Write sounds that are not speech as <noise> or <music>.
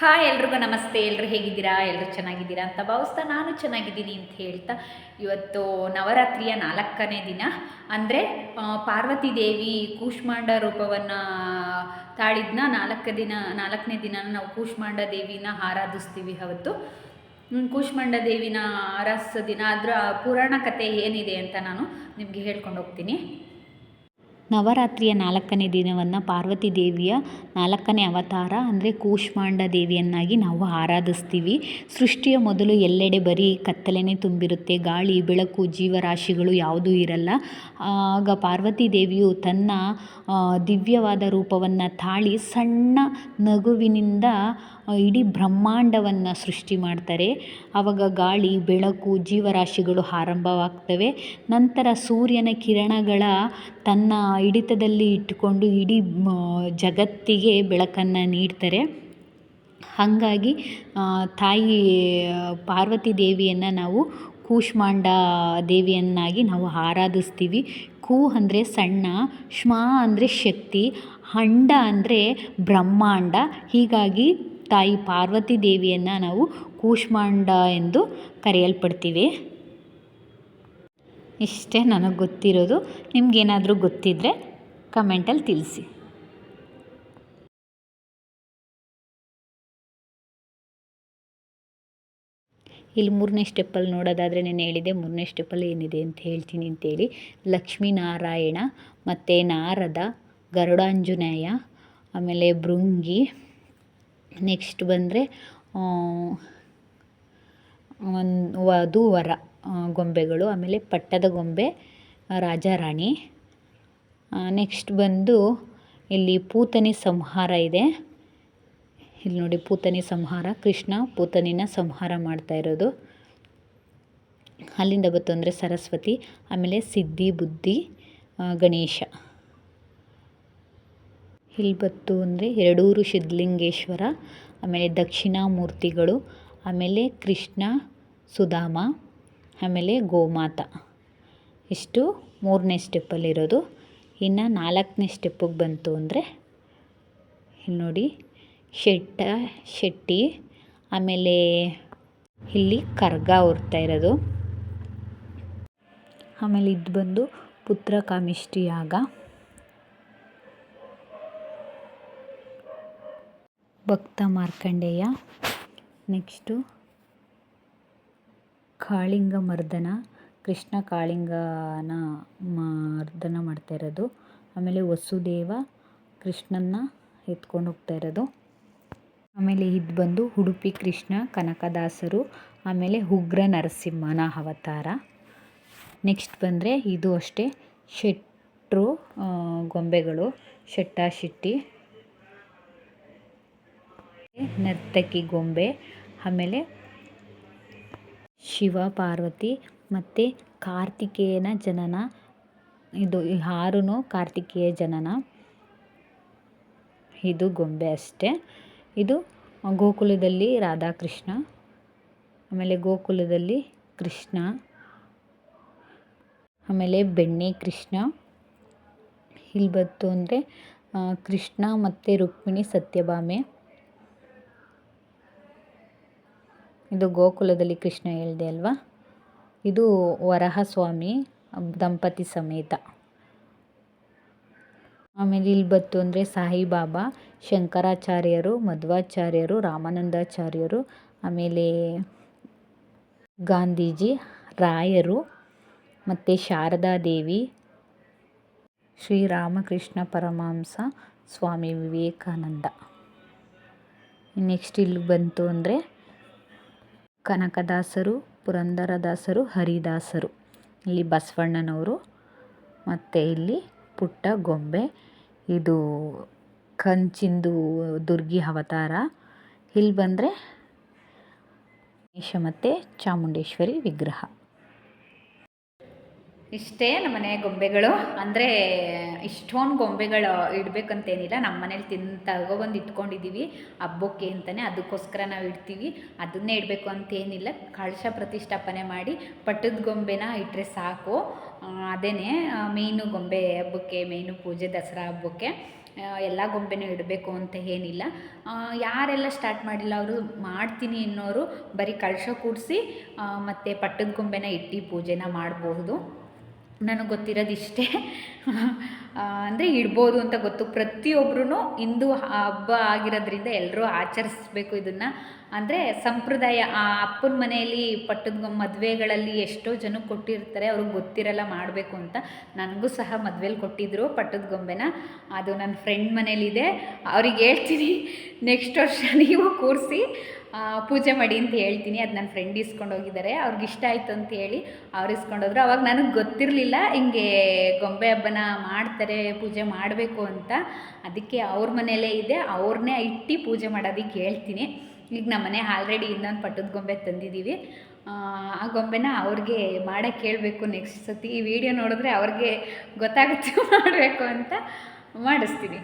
Hi ಎಲ್ರಿಗೂ ನಮಸ್ತೆ. ಎಲ್ಲರೂ ಹೇಗಿದ್ದೀರಾ? ಎಲ್ಲರೂ ಚೆನ್ನಾಗಿದ್ದೀರಾ ಅಂತ ಭಾವಿಸ್ತಾ ನಾನು ಚೆನ್ನಾಗಿದ್ದೀನಿ ಅಂತ ಹೇಳ್ತಾ ಇವತ್ತು ನವರಾತ್ರಿಯ ನಾಲ್ಕನೇ ದಿನ. ಅಂದರೆ ಪಾರ್ವತಿ ದೇವಿ ಕೂಷ್ಮಾಂಡ ರೂಪವನ್ನು ತಾಳಿದ್ನ ನಾಲ್ಕು ದಿನ, ನಾಲ್ಕನೇ ದಿನ ನಾವು ಕೂಷ್ಮಾಂಡ ದೇವಿನ ಆರಾಧಿಸ್ತೀವಿ ಅವತ್ತು. ಕೂಷ್ಮಾಂಡ ದೇವಿನ ಆರಾಧಿಸೋ ದಿನ ಅದರ ಪುರಾಣ ಕಥೆ ಏನಿದೆ ಅಂತ ನಾನು ನಿಮಗೆ ಹೇಳ್ಕೊಂಡು ಹೋಗ್ತೀನಿ. ನವರಾತ್ರಿಯ ನಾಲ್ಕನೇ ದಿನವನ್ನು ಪಾರ್ವತಿ ದೇವಿಯ ನಾಲ್ಕನೇ ಅವತಾರ ಅಂದರೆ ಕೂಷ್ಮಾಂಡ ದೇವಿಯನ್ನಾಗಿ ನಾವು ಆರಾಧಿಸ್ತೀವಿ. ಸೃಷ್ಟಿಯ ಮೊದಲು ಎಲ್ಲೆಡೆ ಬರೀ ಕತ್ತಲೆನೇ ತುಂಬಿರುತ್ತೆ, ಗಾಳಿ, ಬೆಳಕು, ಜೀವರಾಶಿಗಳು ಯಾವುದೂ ಇರಲ್ಲ. ಆಗ ಪಾರ್ವತಿ ದೇವಿಯು ತನ್ನ ದಿವ್ಯವಾದ ರೂಪವನ್ನು ತಾಳಿ ಸಣ್ಣ ನಗುವಿನಿಂದ ಇಡೀ ಬ್ರಹ್ಮಾಂಡವನ್ನು ಸೃಷ್ಟಿ ಮಾಡ್ತಾರೆ. ಆವಾಗ ಗಾಳಿ, ಬೆಳಕು, ಜೀವರಾಶಿಗಳು ಆರಂಭವಾಗ್ತವೆ. ನಂತರ ಸೂರ್ಯನ ಕಿರಣಗಳ ತನ್ನ ಹಿಡಿತದಲ್ಲಿ ಇಟ್ಟುಕೊಂಡು ಇಡೀ ಜಗತ್ತಿಗೆ ಬೆಳಕನ್ನು ನೀಡ್ತಾರೆ. ಹಾಗಾಗಿ ತಾಯಿ ಪಾರ್ವತಿ ದೇವಿಯನ್ನು ನಾವು ಕೂಷ್ಮಾಂಡ ದೇವಿಯನ್ನಾಗಿ ನಾವು ಆರಾಧಿಸ್ತೀವಿ. ಕೂ ಅಂದರೆ ಸಣ್ಣ, ಶ್ಮಾ ಅಂದರೆ ಶಕ್ತಿ ಅಂಡ ಅಂದರೆ ಬ್ರಹ್ಮಾಂಡ. ಹೀಗಾಗಿ ತಾಯಿ ಪಾರ್ವತಿ ದೇವಿಯನ್ನು ನಾವು ಕೂಷ್ಮಾಂಡ ಎಂದು ಕರೆಯಲ್ಪಡ್ತೀವಿ. ಇಷ್ಟೇ ನನಗೆ ಗೊತ್ತಿರೋದು. ನಿಮಗೇನಾದರೂ ಗೊತ್ತಿದ್ದರೆ ಕಮೆಂಟಲ್ಲಿ ತಿಳಿಸಿ. ಇಲ್ಲಿ ಮೂರನೇ ಸ್ಟೆಪ್ಪಲ್ಲಿ ನೋಡೋದಾದರೆ ನಾನು ಹೇಳಿದೆ, ಮೂರನೇ ಸ್ಟೆಪ್ಪಲ್ಲಿ ಏನಿದೆ ಅಂತ ಹೇಳ್ತೀನಿ ಅಂತೇಳಿ. ಲಕ್ಷ್ಮೀನಾರಾಯಣ, ಮತ್ತು ನಾರದ, ಗರುಡಾಂಜುನೇಯ, ಆಮೇಲೆ ಭೃಂಗಿ. ನೆಕ್ಸ್ಟ್ ಬಂದರೆ ಒಂದು ವಧು ವರ. ಗೊಂಬೆಗಳು, ಆಮೇಲೆ ಪಟ್ಟದ ಗೊಂಬೆ ರಾಜ ರಾಣಿ ನೆಕ್ಸ್ಟ್ ಬಂದು ಇಲ್ಲಿ ಪೂತನಿ ಸಂಹಾರ ಇದೆ. ಇಲ್ಲಿ ನೋಡಿ ಪೂತನಿ ಸಂಹಾರ, ಕೃಷ್ಣ ಪೂತನಿನ ಸಂಹಾರ ಮಾಡ್ತಾ ಇರೋದು. ಅಲ್ಲಿಂದ ಬಂತು ಅಂದರೆ ಸರಸ್ವತಿ, ಆಮೇಲೆ ಸಿದ್ಧಿ, ಬುದ್ಧಿ ಗಣೇಶ. ಇಲ್ಲಿ ಬತ್ತು ಅಂದರೆ ಎರಡೂರು ಸಿದ್ಧಲಿಂಗೇಶ್ವರ, ಆಮೇಲೆ ದಕ್ಷಿಣಾಮೂರ್ತಿಗಳು, ಆಮೇಲೆ ಕೃಷ್ಣ, ಸುಧಾಮ ಆಮೇಲೆ ಗೋಮಾತ. ಇಷ್ಟು ಮೂರನೇ ಸ್ಟೆಪ್ಪಲ್ಲಿರೋದು ಇನ್ನು ನಾಲ್ಕನೇ ಸ್ಟೆಪ್ಪಿಗೆ ಬಂತು ಅಂದರೆ ನೋಡಿ, ಶೆಟ್ಟ, ಶೆಟ್ಟಿ, ಆಮೇಲೆ ಇಲ್ಲಿ ಕರ್ಗ ಹೊರ್ತಾ ಇರೋದು. ಆಮೇಲೆ ಇದು ಬಂದು ಪುತ್ರ ಕಾಮಿಷ್ಟಿ ಯಾಗ. ಭಕ್ತ ಮಾರ್ಕಂಡೇಯ. ನೆಕ್ಸ್ಟು ಕಾಳಿಂಗ ಮರ್ದನ ಕೃಷ್ಣ ಕಾಳಿಂಗನ ಮರ್ದನ ಮಾಡ್ತಾ ಇರೋದು. ಆಮೇಲೆ ವಸುದೇವ ಕೃಷ್ಣನ್ನ ಎತ್ಕೊಂಡು ಹೋಗ್ತಾ ಇರೋದು. ಆಮೇಲೆ ಇದು ಬಂದು ಉಡುಪಿ ಕೃಷ್ಣ, ಕನಕದಾಸರು, ಆಮೇಲೆ ಉಗ್ರ ನರಸಿಂಹನ ಅವತಾರ. ನೆಕ್ಸ್ಟ್ ಬಂದರೆ ಇದು ಅಷ್ಟೇ, ಶೆಟ್ರು ಗೊಂಬೆಗಳು, ಶೆಟ್ಟ, ಶೆಟ್ಟಿ, ನರ್ತಕಿ ಗೊಂಬೆ, ಆಮೇಲೆ ಶಿವ, ಪಾರ್ವತಿ ಮತ್ತು ಕಾರ್ತಿಕೇಯನ ಜನನ. ಇದು ಆರುನೂ ಕಾರ್ತಿಕೇಯ ಜನನ. ಇದು ಗೊಂಬೆ ಅಷ್ಟೇ. ಇದು ಗೋಕುಲದಲ್ಲಿ ರಾಧಾಕೃಷ್ಣ, ಆಮೇಲೆ ಗೋಕುಲದಲ್ಲಿ ಕೃಷ್ಣ, ಆಮೇಲೆ ಬೆಣ್ಣೆ ಕೃಷ್ಣ. ಇಲ್ಲಿ ಬಂತು ಅಂದರೆ ಕೃಷ್ಣ ಮತ್ತು ರುಕ್ಮಿಣಿ ಸತ್ಯಭಾಮೆ. ಇದು ಗೋಕುಲದಲ್ಲಿ ಕೃಷ್ಣ ಹೇಳಿದೆ ಅಲ್ವಾ? ಇದು ವರಹ ಸ್ವಾಮಿ ದಂಪತಿ ಸಮೇತ. ಆಮೇಲೆ ಇಲ್ಲಿ ಬಂತು ಅಂದರೆ ಸಾಯಿಬಾಬಾ, ಶಂಕರಾಚಾರ್ಯರು, ಮಧ್ವಾಚಾರ್ಯರು, ರಾಮಾನಂದಾಚಾರ್ಯರು, ಆಮೇಲೆ ಗಾಂಧೀಜಿ, ರಾಯರು, ಮತ್ತು ಶಾರದಾದೇವಿ, ಶ್ರೀರಾಮಕೃಷ್ಣ ಪರಮಹಂಸ, ಸ್ವಾಮಿ ವಿವೇಕಾನಂದ. ನೆಕ್ಸ್ಟ್ ಇಲ್ಲಿ ಬಂತು ಅಂದರೆ ಕನಕದಾಸರು, ಪುರಂದರದಾಸರು, ಹರಿದಾಸರು. ಇಲ್ಲಿ ಬಸವಣ್ಣನವರು, ಮತ್ತು ಇಲ್ಲಿ ಪುಟ್ಟ ಗೊಂಬೆ. ಇದು ಕಂಚಿಂದು ದುರ್ಗಿ ಅವತಾರ. ಇಲ್ಲಿ ಬಂದರೆ ಗಣೇಶ ಮತ್ತು ಚಾಮುಂಡೇಶ್ವರಿ ವಿಗ್ರಹ. ಇಷ್ಟೇ ನಮ್ಮ ಮನೆ ಗೊಂಬೆಗಳು. ಅಂದರೆ ಇಷ್ಟೊಂದು ಗೊಂಬೆಗಳು ಇಡಬೇಕಂತೇನಿಲ್ಲ. ನಮ್ಮ ಮನೇಲಿ ತಿನ್ ತಗೊಬಂದು ಇಟ್ಕೊಂಡಿದ್ದೀವಿ ಹಬ್ಬಕ್ಕೆ ಅಂತಲೇ ಅದಕ್ಕೋಸ್ಕರ ನಾವು ಇಡ್ತೀವಿ. ಅದನ್ನೇ ಇಡಬೇಕು ಅಂತೇನಿಲ್ಲ. ಕಳಶ ಪ್ರತಿಷ್ಠಾಪನೆ ಮಾಡಿ ಪಟ್ಟದ ಗೊಂಬೆನ ಇಟ್ಟರೆ ಸಾಕು. ಅದೇ ಮೇಯ್ನು ಗೊಂಬೆ ಹಬ್ಬಕ್ಕೆ ಮೇಯ್ನು ಪೂಜೆ, ದಸರಾ ಹಬ್ಬಕ್ಕೆ ಎಲ್ಲ ಗೊಂಬೆನೂ ಇಡಬೇಕು ಅಂತ ಏನಿಲ್ಲ. ಯಾರೆಲ್ಲ ಸ್ಟಾರ್ಟ್ ಮಾಡಿಲ್ಲ ಅವರು ಮಾಡ್ತೀನಿ ಅನ್ನೋರು ಬರೀ ಕಳಶ ಕೂಡಿಸಿ ಮತ್ತು ಪಟ್ಟದ ಗೊಂಬೆನ ಇಟ್ಟು ಪೂಜೆನ ಮಾಡಬಹುದು ನನಗೆ ಗೊತ್ತಿರೋದು ಇಷ್ಟೇ. ಅಂದರೆ ಇಡ್ಬೋದು ಅಂತ ಗೊತ್ತು. ಪ್ರತಿಯೊಬ್ಬರೂ ಹಿಂದೂ ಹಬ್ಬ ಆಗಿರೋದ್ರಿಂದ ಎಲ್ಲರೂ ಆಚರಿಸ್ಬೇಕು ಇದನ್ನು. ಅಂದರೆ ಸಂಪ್ರದಾಯ, ಆ ಅಪ್ಪನ ಮನೆಯಲ್ಲಿ ಪಟ್ಟದ ಮದುವೆಗಳಲ್ಲಿ ಎಷ್ಟೋ ಜನ ಕೊಟ್ಟಿರ್ತಾರೆ, ಅವ್ರಿಗೆ ಗೊತ್ತಿರಲ್ಲ ಮಾಡಬೇಕು ಅಂತ. ನನಗೂ ಸಹ ಮದುವೆಲಿ ಕೊಟ್ಟಿದ್ದರು ಪಟ್ಟದ ಗೊಂಬೆನ. ಅದು ನನ್ನ ಫ್ರೆಂಡ್ ಮನೇಲಿದೆ. ಅವ್ರಿಗೆ ಹೇಳ್ತೀನಿ, ನೆಕ್ಸ್ಟ್ ವರ್ಷ ನೀವು ಕೂರಿಸಿ. ಪೂಜೆ ಮಾಡಿ ಅಂತ ಹೇಳ್ತೀನಿ. ಅದು ನನ್ನ ಫ್ರೆಂಡ್ ಇಸ್ಕೊಂಡು ಹೋಗಿದ್ದಾರೆ ಅವ್ರಿಗೆ ಇಷ್ಟ ಆಯಿತು ಅಂತ ಹೇಳಿ ಅವ್ರು ಇಸ್ಕೊಂಡೋದ್ರು ಅವಾಗ ನನಗೆ ಗೊತ್ತಿರಲಿಲ್ಲ ಹಿಂಗೆ ಗೊಂಬೆ ಹಬ್ಬನ ಮಾಡ್ತಾರೆ ಪೂಜೆ ಮಾಡಬೇಕು ಅಂತ. ಅದಕ್ಕೆ ಅವ್ರ ಮನೆಯಲ್ಲೇ ಇದೆ. ಅವ್ರನ್ನೇ ಇಟ್ಟು ಪೂಜೆ ಮಾಡೋದಕ್ಕೆ ಹೇಳ್ತೀನಿ. ಈಗ ನಮ್ಮ ಮನೆ ಆಲ್ರೆಡಿ ಇನ್ನೊಂದು ಪಟ್ಟದ ಗೊಂಬೆ ತಂದಿದ್ದೀವಿ ಆ, ಗೊಂಬೆನ ಅವ್ರಿಗೆ ಮಾಡೋಕ್ಕೆ ಕೇಳಬೇಕು ನೆಕ್ಸ್ಟ್ ಸತಿ. ಈ ವಿಡಿಯೋ ನೋಡಿದ್ರೆ ಅವ್ರಿಗೆ ಗೊತ್ತಾಗುತ್ತೆ <laughs> ಮಾಡಬೇಕು ಅಂತ ಮಾಡಿಸ್ತೀನಿ.